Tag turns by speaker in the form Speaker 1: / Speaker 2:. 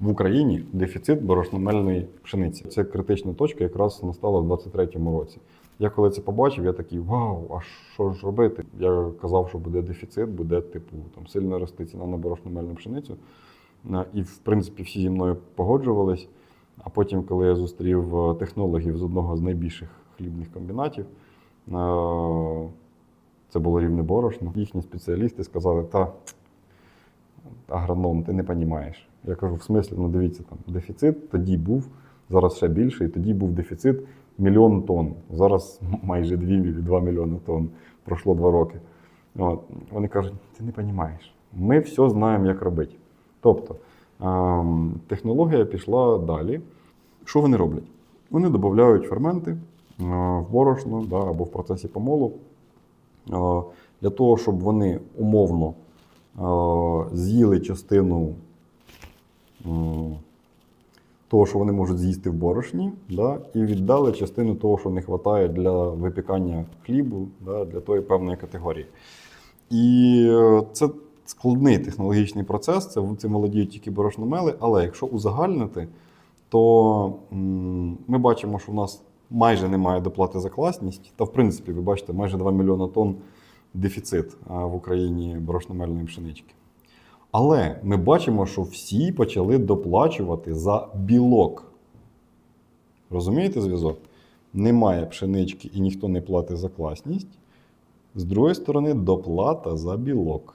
Speaker 1: в Україні дефіцит борошномельної пшениці. Це критична точка якраз настала в 23-му році. Я коли це побачив, я такий вау, а що ж робити? Я казав, що буде дефіцит, буде типу там сильно рости ціна на борошномельну пшеницю. Е, І в принципі всі зі мною погоджувались. А потім, коли я зустрів е, технологів з одного з найбільших хлібних комбінатів, е, це було рівне борошно. Їхні спеціалісти сказали, та агроном, ти не розумієш. Я кажу, в смислі, ну дивіться, там дефіцит тоді був, зараз ще більше, і тоді був дефіцит мільйон тонн. Зараз майже 2, 2 мільйони тонн. Пройшло 2 роки. От. Вони кажуть, ти не розумієш. Ми все знаємо, як робити. Тобто ем, технологія пішла далі. Що вони роблять? Вони додають ферменти е, в борошно да, або в процесі помолу е, для того, щоб вони умовно з'їли частину того, що вони можуть з'їсти в борошні, да, і віддали частину того, що не вистачає для випікання хлібу да, для тої певної категорії. І е, це складний технологічний процес, це цим володіють тільки борошномели, але якщо узагальнити, то ми бачимо, що в нас майже немає доплати за класність. Та, в принципі, ви бачите, майже 2 мільйони тонн дефіцит в Україні борошномельної пшенички. Але ми бачимо, що всі почали доплачувати за білок. Розумієте зв'язок? Немає пшенички і ніхто не платить за класність. З другої сторони, доплата за білок.